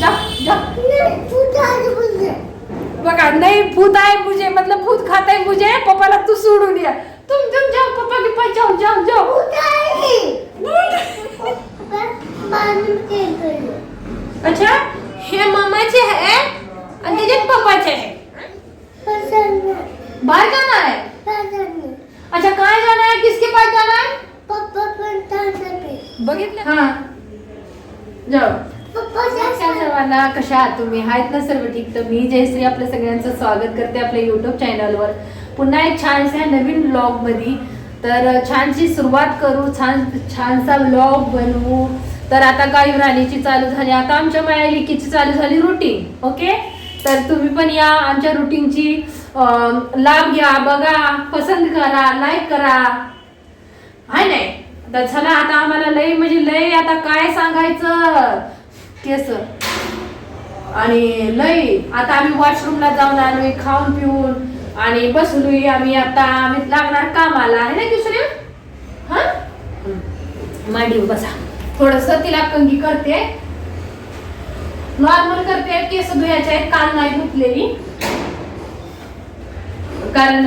जा जा। बघा नाही भूत आहे मुझे मतलब भूत खात आहे मुझे पप्पाला तू सोडून या. तुम तुम जाओ पप्पा के पास जाओ जाओ जाओ. पूजा है पानी के अच्छा हे मामाचे आहे आणि त्याच्यात पप्पाचे आहे. पसंद है बाहर जाना है अच्छा कहाँ जाना है किसके पास जाना है पप्पा पण सके बघितलं हा जाओ पप्पा नमस्कार जा सर्वांना कशा आहात तुम्ही? आहेत ना सर्व ठीक? तर मी जयश्री आपल्या सगळ्यांचं स्वागत करते आपल्या युट्यूब चॅनलवर पुन्हा एक छानशा नवीन ब्लॉगमध्ये तर छानशी सुरुवात करू. छान छानसा ब्लॉग बनवू. तर आता गाई राणीची चालू झाली? आता आमच्या मायालिकीची चालू झाली रुटीन ओके तर तुम्ही पण या. आमच्या रुटीनची लाभ घ्या बघा पसंत करा लाईक करा. हाय नाही? तर चला आता आम्हाला लय म्हणजे लय आता काय सांगायचं? केस आणि लय आता आम्ही वॉशरूमला जाऊन आलोय खाऊन पिऊन. आणि बसलोय आम्ही आता आम्ही लागणार कामाला. आहे ना दुसरे हा? मांडीव बसा. थोडस तिला कंगी करते. नॉर्मल करते केस धुयाचे आहेत काल नाही धुतलेली. कारण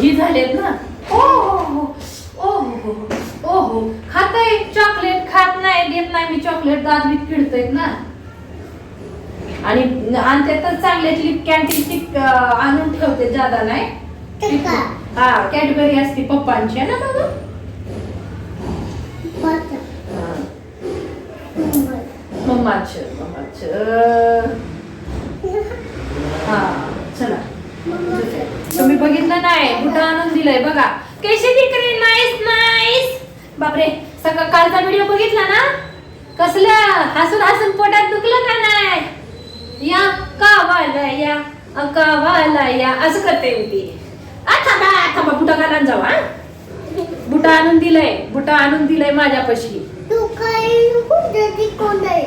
ही झालेत ना. ओ हो हो ओ हो. हो ओ हो खाताय चॉकलेट बीत किडतोय ना. आणि आणते तर चांगल्याची कॅन्टीनची आणून ठेवते जादा नाही. हा कॅडबरी असते पप्पांची ना बाबा? पप्पा मम्माच मम्माच. हा चला. तुम्ही बघितलं नाही कुठं आणून दिलंय बघा. कशी दिकरी नाईस नाईस बापरे सगळं कालचा व्हिडिओ बघितला ना? कसलं? हसून हसून पोटात दुखलं का नाही? या कावाला या? अ, कावाला या? असं करते मी ती. आ थांबा थांबा बुटा घालान जाऊ हा. बुटा आणून दिलंय बुटा आणून दिलंय माझ्यापाशी. तू आहे.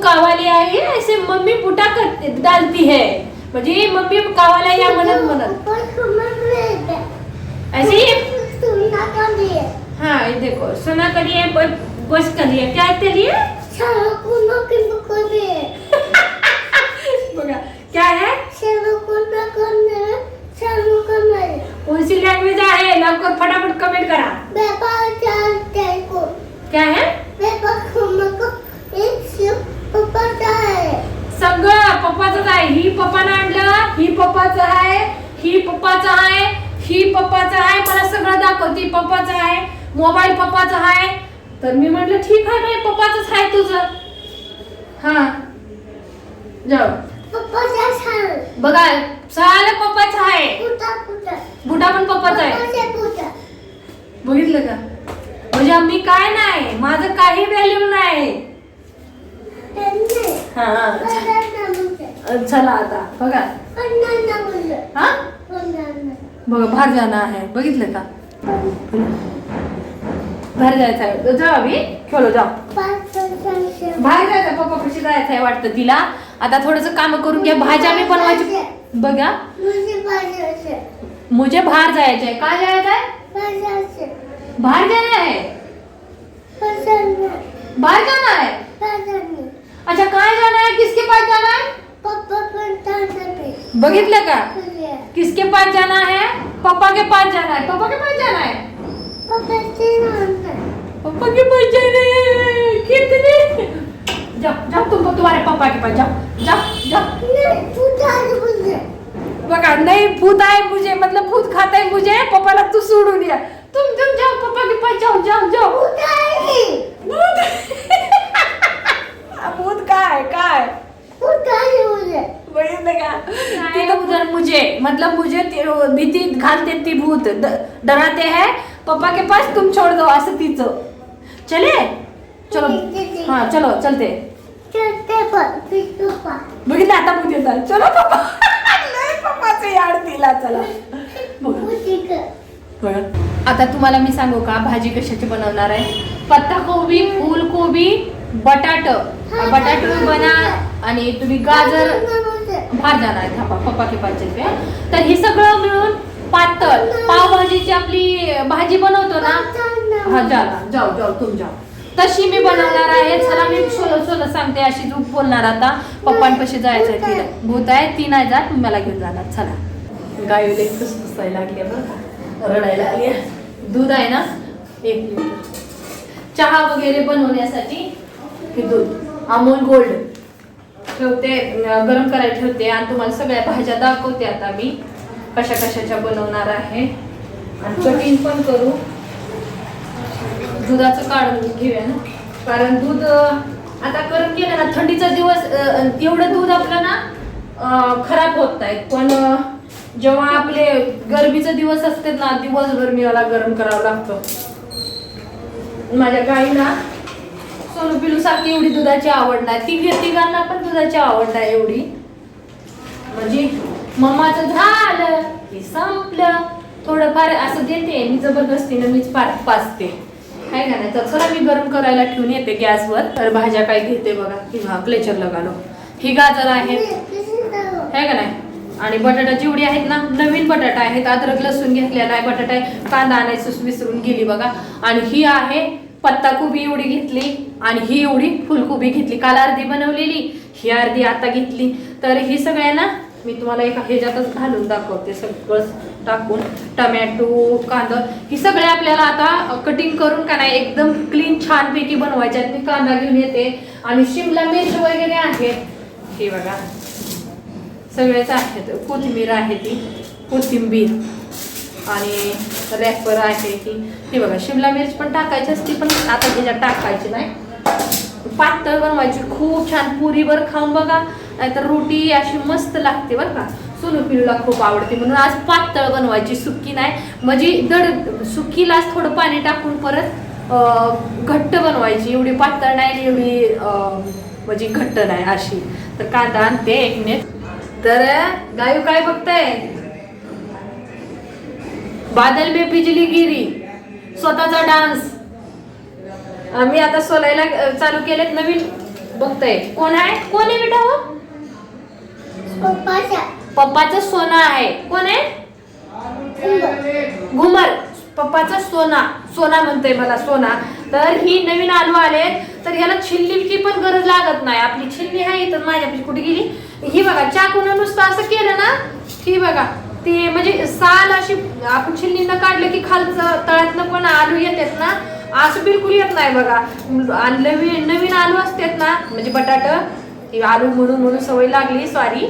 कावाली आहे? ऐसे मम्मी बुटा करते डालती है. म्हणजे मम्मी कावाला या म्हणत म्हणत. ऐसे ही हाँ ये देखो सोना करिए ब- बस करिए क्या के लिए? चलो कुनो की बुको दिए बघा क्या है? चलो कुनो करने चलो करने कौन सी लैंग्वेज आहे लवकर फटाफट कमेंट करा। व्यापार जानते को। क्या है? व्यापार को एक शिव ऊपर जाए सगळं पप्पाच आहे ही पप्पानं आणलं ही पप्पाचं आहे ही पप्पाचं आहे ही पप्पाचं आहे मला सगळं दाखवती पप्पाचं आहे मोबाईल पप्पाचा आहे तर मी म्हटलं ठीक आहे बाई पप्पाच आहे तुझं. हा. जाऊ. पप्पा बघा साल पप्पाच आहे बुटा पण पप्पाचा आहे. बघितलं का? म्हणजे मी काय नाही माझं काही व्हॅल्यू नाही. चला आता बघा. हा? बघा बाहेर जाणं आहे. बघितलं का? बाहेर जायचं आहे जाऊ आम्ही खेळलो जाऊ बाहेर जायचं पप्पा कशी जायचं आहे वाटतं तिला. आता थोडस काम करून घ्या. भाज्या मी बनवायची. बघा. मुझे बाहेर जायचं आहे काय जायचं आहे बाहेर जाना है पसंद है बाहर जाना है पसंद है अच्छा कहाँ जाना है किसके पास जाना है पप्पा तांदळे बघितलं का? किसके पास जाना है पापा के पास जाना है पापा के पास जाना है आहे? पापा के पास जाना है। कितने? जाओ जाओ तुम तुम्हारे पापा के पास नाही तुझा मुझे बघा नाही भूत आहे मुझे मतलब भूत खाता है मुझे पापाला तू सोडून या तुम तुम जाओ पापा के पास जाओ जाओ जाओ। तुझा आहे भूत? भूत काय काय तुझा आहे मुझे। उधर मुझे मतलब मुझे ते- भीती घालते ती भूत डराते हैं पापा के पास तुम छोड़ दो असं तिचं चले। चलो हा चलो चलते। बघितलं आता भूत येतात चलो पप्पा। लय पप्पाचे याड दिला चला। बघा. आता तुम्हाला मी सांगू का? भाजी कशाची बनवणार आहे? पत्ता कोबी फुल कोबी बटाट बटाट बना आणि तुम्ही गाजर भात जाणार आहे. पप्पा के तर हे सगळं मिळून पातळ. पावभाजीची आपली भाजी बनवतो ना? हा जा जाऊ तुम जाऊ. तशी मी बनवणार आहे. चला मी सोलं सोलो सांगते अशी तू बोलणार आता. पप्पांपाशी जायचं आहे तिला. भूत आहे ती नाही जात मला घेऊन जाणार. चला. गाय पुसायला लागली बरं का? रडायला लागली दूध आहे ना? एक लिटर. चहा वगैरे बनवण्यासाठी हे दूध. अमूल गोल्ड. ठेवते गरम करायला ठेवते आणि तुम्हाला सगळ्या भाज्या दाखवते आता मी. कशा कशाच्या बनवणार आहे? आणि कटिंग पण करू. दुधाचं काढून घेऊया ना. कारण दूध आता गरम केलं ना थंडीचा दिवस एवढं दूध आपलं ना खराब होत नाही. पण जेव्हा आपले गरमीचे दिवस असते ना दिवसभर मी मला गरम करावं लागतं. माझ्या गाईला सोनू पिलू सारखी एवढी दुधाची आवड नाही. ती तिघांना पण दुधाची आवड नाही एवढी. म्हणजे मम्माचं झालं हे संपलं. थोडंफार असं देते मी जबरदस्तीनं मीच पा पाचते काय का नाही? तर चला मी गरम करायला ठेवून येते गॅसवर. तर भाज्या काय घेते बघा किंवा क्लेचरला घालो ही गाजर आहेत काय का नाही? आणि बटाटा जेवढी आहेत ना नवीन बटाटा आहेत. अद्रक लसूण घेतलेला आहे. बटाटा आहे कांदा आणायचं विसरून गेली बघा. आणि ही आहे पत्ताकोबी एवढी घेतली. आणि ही एवढी फुलकोबी घेतली. काल अर्धी बनवलेली. ही अर्धी आता घेतली. तर ही सगळ्यांना मी तुम्हाला एका ह्याच्यातच घालून दाखवते. सगळं टाकून टमॅटो कांदा ही सगळे आपल्याला आता कटिंग करून का नाही एकदम क्लीन छानपैकी बनवायचे आहेत. मी कांदा घेऊन येते. आणि शिमला मिरची वगैरे आहे. हे बघा. सगळेच आहेत. कोथिंबीर आहे ती. कोथिंबीर. आणि रॅपर आहे ती. हे बघा शिमला मिरची पण टाकायची असते पण आता ह्याच्यात टाकायची नाही. पातळ बनवायची. खूप छान. पुरीवर खाऊन बघा. नाहीतर रोटी अशी मस्त लागते बरं का. सोनू पिलूला खूप आवडते म्हणून आज पातळ बनवायची सुकी नाही. म्हणजे दड सुकीलाच थोडं पाणी टाकून परत घट्ट बनवायची. एवढी पातळ नाही एवढी म्हणजे घट्ट नाही अशी. तर कांदा आणते एक मिनिट. तर गायू काय बघताय? बादल बे पिजली गिरी. स्वतःचा डान्स. आम्ही आता सोलायला चालू केलेत नवीन. बघताय. कोण आहे? कोण आहे बेटा हो? पप्पाचं सोना आहे. कोण आहे. घुमर. पप्पाचा सोना. सोना म्हणतोय मला सोना. तर ही नवीन आलू आले तर याला छिल्लीची पण गरज लागत नाही. आपली छिल्ली आहे तर माझ्या कुठे गेली? ही बघा चाकून नुसतं असं केलं ना? ही बघा ती म्हणजे साल अशी आपण छिल्लीनं काढलं की खालचं तळ्यातनं पण आलू येतात ना? असं बिलकुल येत नाही बघा. नवीन नवीन आलू असतात ना म्हणजे बटाट ही आलू म्हणून म्हणून सवय लागली सॉरी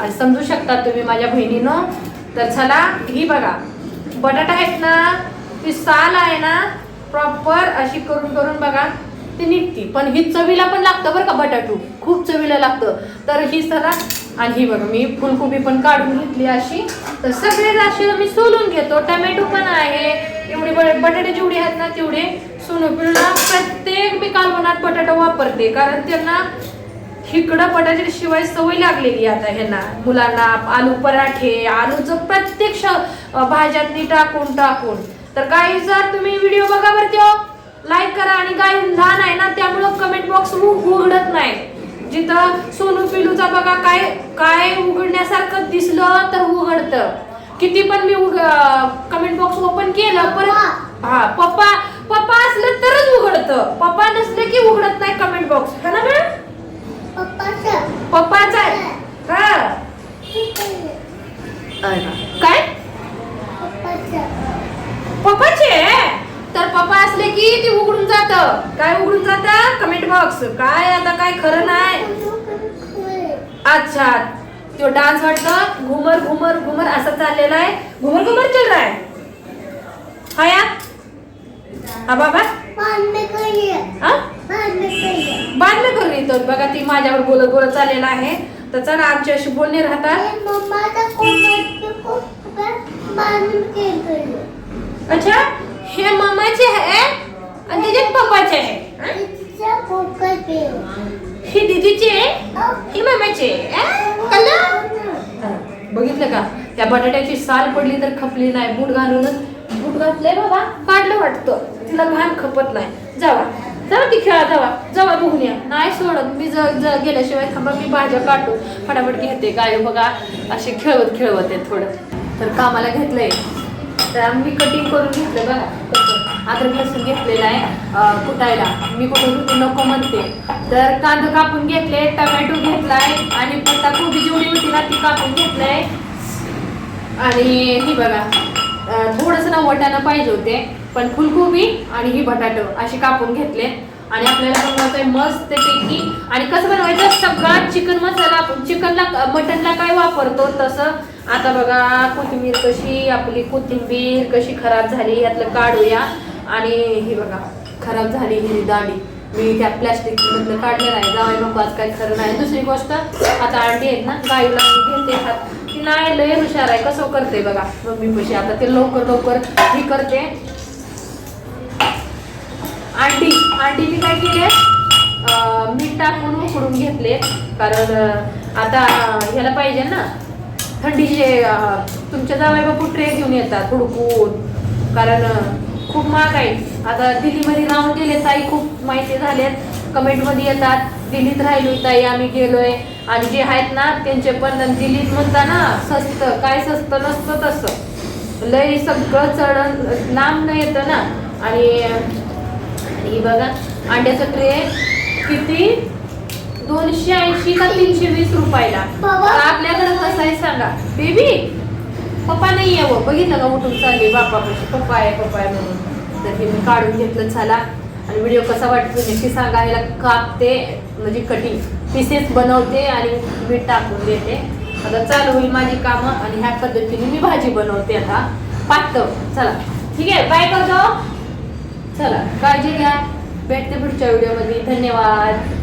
आणि समजू शकता तुम्ही माझ्या बहिणीनं. तर चला ही बघा. बटाटा आहेत ना ती साल आहे ना प्रॉपर अशी करून करून बघा ती निघती. पण ही चवीला पण लागतं बरं का बटाटू. खूप चवीला लागतं. तर ही सरा आणि ही बघा मी फुलकोबी पण काढून घेतली अशी. तर सगळे असे मी सोलून घेतो. टमॅटो पण आहे. एवढे ब- बटाटे जेवढे आहेत ना तेवढे सोनं पिळून प्रत्येक मी कालवणात बटाटा वापरते. कारण त्यांना इकडं बटाट्याच्या शिवाय सवय लागलेली आता ह्यांना. मुलांना आलू पराठे आलूचं प्रत्येक श- अं, भाज्यांनी टाकून टाकून. तर गाईचा तुम्ही व्हिडिओ बघा बरं त्यो लाईक करा आणि गाय लहान आहे ना त्यामुळं कमेंट बॉक्स उघडत नाही. जिथं सोनू पिलूचा बघा काय काय उघडण्यासारखं दिसलं तर उघडतं. किती पण मी कमेंट बॉक्स ओपन केलं परत हा पप्पा पप्पा असलं तरच उघडतं. पप्पा नसलं की उघडत नाही कमेंट बॉक्स है ना मॅम पप्पाच्या पप्पाचा. काय? पप्पाचे? तर पप्पा असले की ते उघडून जात. काय उघडून जात? कमेंट बॉक्स काय आता काय खरं नाही? अच्छा. तो डान्स वाटतं. घुमर घुमर घुमर असं चाललेला आहे. घुमर घुमर चल रहा है. हा या हा बाबा हा? बाद में करिए बाद में कर रही तो बघा ती माझ्यावर बोलत बोलत चाललेला आहे. तर चला आमच्याशी बोलणे राहतात अच्छा हे मामाचे आहे आणि त्याच्यात पप्पाचे आहे हं? ही दीदीचे ही. मामाचे हं? बघितलं का? त्या बटाट्याची साल पडली तर खपली नाही बूट घालूनच बूट घातलंय बाबा काढलं वाटतं. तिला घाण खपत नाही. जावा. चला की खेळा जावा. जावा बघून या. नाही सोडत. मी ज ज गेल्याशिवाय थांबा मी भाज्या काढतो. फटाफट घेते गाय बघा. असे खेळवत खेळवत आहे थोडं. तर कामाला घेतलंय. तर मी कटिंग करून घेतलं बघा. अदरक अद्रक लसूण घेतलेलं आहे कुटायला. मी कुठं होती नको म्हणते. तर कांदा कापून घेतले टमॅटो घेतलाय आणि पत्ता कोबी जेवढी होती ना ती कापून घेतलाय. आणि ही बघा थोडंसं ना वटाणं पाहिजे होते. पण फुलकोबी आणि ही बटाटो असे कापून घेतले. आणि आपल्याला बनवायचं आहे मस्त पैकी. आणि कसं बनवायचं? सगळा चिकन मसाला आपण चिकनला मटनला काय वापरतो तसं? आता बघा कोथिंबीर कशी आपली कोथिंबीर कशी खराब झाली यातलं काढूया. आणि ही बघा खराब झाली ही दाढी मी त्या प्लॅस्टिक मधलं काढलेलं आहे. जावाय नको आज काय खरं नाही. दुसरी गोष्ट आता आंटी आहेत ना गाईला मी घेते हात. ती नाही लय हुशार आहे. कसं करते बघा मम्मी पशी. आता ते लवकर लवकर ही करते. अंडी मी काय केले मीठ टाकून उकडून घेतले. कारण आता ह्याला पाहिजे ना थंडीचे तुमच्या जावई बापू ट्रे घेऊन येतात हुडकून. कारण खूप महाग आहे. आता दिल्लीमध्ये राहून गेले ताई खूप माहिती झालेत. कमेंटमध्ये येतात दिल्लीत राहिलो ताई आम्ही गेलोय. आणि जे आहेत ना त्यांचे पण दिल्लीत म्हणता ना स्वस्त काय स्वस्त नसतं तसं. लय सगळं चढ लांब न येतं ना. आणि आणि ही बघा अंड्याचं ट्रे किती? दोनशे ऐंशी का तीनशे वीस रुपयाला. आपल्याकडे कसं आहे सांगा. बेबी पप्पा नाही आहे वो बघितलं का उठून चालली? बापापाशी पप्पा आहे पप्पा आहे म्हणून. तर हे मी काढून घेतलं चला. आणि व्हिडिओ कसा वाटतो नक्की सांगा ह्याला कापते म्हणजे कटिंग पीसेस बनवते आणि मीठ टाकून देते. आता चालू होईल माझी कामं आणि ह्या पद्धतीने मी भाजी बनवते आता. पातळ. चला. ठीक आहे? बाय करतो. चला काळजी घ्या. भेटते पुढच्या व्हिडिओमध्ये. धन्यवाद.